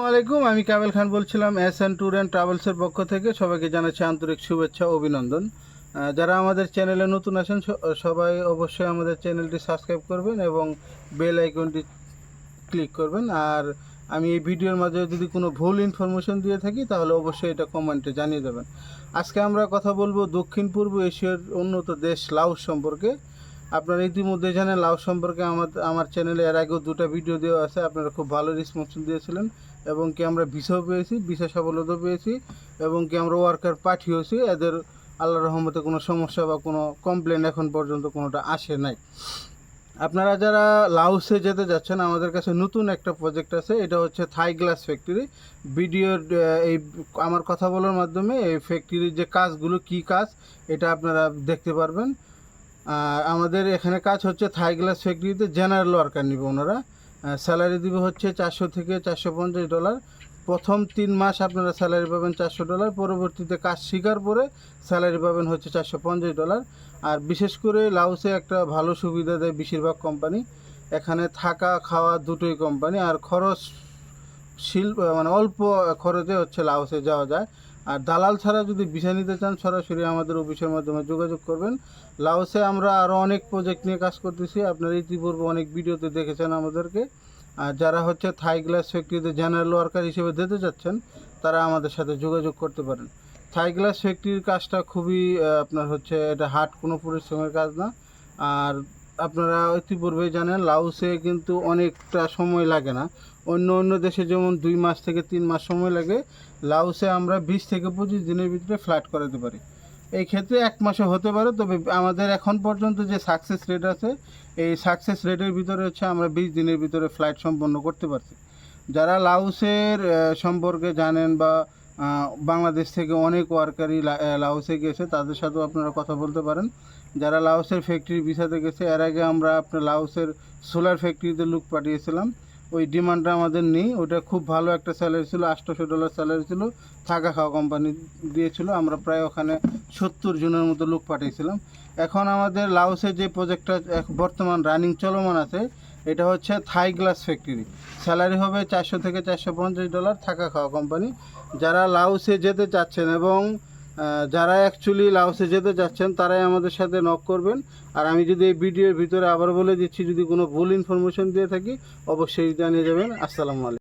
আসসালামু আলাইকুম আমি কাবেল খান বলছিলাম এস এন ট্যুর অ্যান্ড ট্রাভেলসের পক্ষ থেকে সবাইকে জানাচ্ছি আন্তরিক শুভেচ্ছা, অভিনন্দন। যারা আমাদের চ্যানেলে নতুন আছেন সবাই অবশ্যই আমাদের চ্যানেলটি সাবস্ক্রাইব করবেন এবং বেল আইকনটি ক্লিক করবেন। আর আমি এই ভিডিওর মাঝে যদি কোনো ভুল ইনফরমেশন দিয়ে থাকি, তাহলে অবশ্যই এটা কমেন্টে জানিয়ে দেবেন। আজকে আমরা কথা বলব দক্ষিণ পূর্ব এশিয়ার উন্নত দেশ লাওস সম্পর্কে। আপনারা ইতিমধ্যে জানেন লাউ সম্পর্কে আমার আমার চ্যানেলে এর আগেও দুটো ভিডিও দেওয়া আছে, আপনারা খুব ভালো রেসপন্স দিয়েছিলেন। এবং কি আমরা ভিসাও পেয়েছি ভিসা সফলতা পেয়েছি এবং কি আমরা ওয়ার্কার পাঠিয়েছি এদের আল্লাহ রহমতে কোনো সমস্যা বা কোনো কমপ্লেন এখন পর্যন্ত কোনোটা আসে নাই। আপনারা যারা লাউসে যেতে যাচ্ছেন আমাদের কাছে নতুন একটা প্রজেক্ট আছে। এটা হচ্ছে থাই গ্লাস ফ্যাক্টরি ভিডিওর আহ, এই আমার কথা বলার মাধ্যমে এই ফ্যাক্টরির যে কাজগুলো কি কাজ এটা আপনারা দেখতে পারবেন। আর আমাদের এখানে কাজ হচ্ছে থাই গ্লাস ফ্যাক্টরিতে জেনারেল ওয়ার্কার নিবে ওনারা। স্যালারি দিবে হচ্ছে চারশো থেকে চারশো পঞ্চাশ ডলার প্রথম তিন মাস আপনারা স্যালারি পাবেন চারশো ডলার পরবর্তীতে কাজ শিকার পরে স্যালারি পাবেন হচ্ছে চারশো পঞ্চাশ ডলার আর বিশেষ করে লাউসে একটা ভালো সুবিধা দেয় বেশিরভাগ কোম্পানি এখানে থাকা, খাওয়া দুটোই কোম্পানি আর খরচ শিল্প মানে অল্প খরচে হচ্ছে লাউসে যাওয়া যায়। আর দালাল ছাড়া যদি ভিসা নিতে চান, সরাসরি আমাদের অফিসের মাধ্যমে যোগাযোগ করবেন। লাওসে আমরা আরও অনেক প্রজেক্ট নিয়ে কাজ করতেছি। আপনারা ইতিপূর্বে অনেক ভিডিওতে দেখেছেন আমাদেরকে। আর যারা হচ্ছে থাই গ্লাস ফ্যাক্টরিতে জেনারেল ওয়ার্কার হিসেবে দিতে যাচ্ছেন তারা আমাদের সাথে যোগাযোগ করতে পারেন। থাই গ্লাস ফ্যাক্টরির কাজটা খুবই আপনার হচ্ছে এটা হার্ড কোনো পরিশ্রমের কাজ না। আর আপনারা ইতিপূর্বে জানেন লাউসে কিন্তু অনেকটা সময় লাগে না। অন্য অন্য দেশে যেমন দুই মাস থেকে তিন মাস সময় লাগে লাউসে আমরা বিশ থেকে পঁচিশ দিনের ভিতরে ফ্ল্যাট করাতে পারি। এই ক্ষেত্রে এক মাসে হতে পারে, তবে আমাদের এখন পর্যন্ত যে সাকসেস রেট আছে, এই সাকসেস রেটের ভিতরে হচ্ছে আমরা বিশ দিনের ভিতরে ফ্লাইট সম্পন্ন করতে পারছি। যারা লাউসের সম্পর্কে জানেন বা বাংলাদেশ থেকে অনেক ওয়ার্কারই লাওসে গেছে। তাদের সাথেও আপনারা কথা বলতে পারেন। যারা লাওসের ফ্যাক্টরি ভিসাতে গেছে, এর আগে আমরা আপনার লাওসের সোলার ফ্যাক্টরিতে লুক পাঠিয়েছিলাম। ওই ডিমান্ডটা আমাদের নেই। ওটা খুব ভালো একটা স্যালারি ছিল, আটশোশো ডলার স্যালারি ছিল। থাকা খাওয়া কোম্পানি দিয়েছিল। আমরা প্রায় ওখানে সত্তর জনের মতো লোক পাঠিয়েছিলাম। এখন আমাদের লাওসে যে প্রজেক্টটা বর্তমান রানিং চলমান আছে এটা হচ্ছে থাই গ্লাস ফ্যাক্টরি স্যালারি হবে চারশো থেকে চারশো পঞ্চাশ ডলার থাকা খাওয়া কোম্পানি যারা লাউসে যেতে চাচ্ছেন এবং যারা অ্যাকচুয়ালি লাউসে যেতে চাচ্ছেন, তারাই আমাদের সাথে নক করবেন। আর আমি যদি এই ভিডিওর ভিতরে আবার বলে দিচ্ছি, যদি কোনো ভুল ইনফরমেশন দিয়ে থাকি, অবশ্যই জানিয়ে যাবেন। আসসালামু আলাইকুম।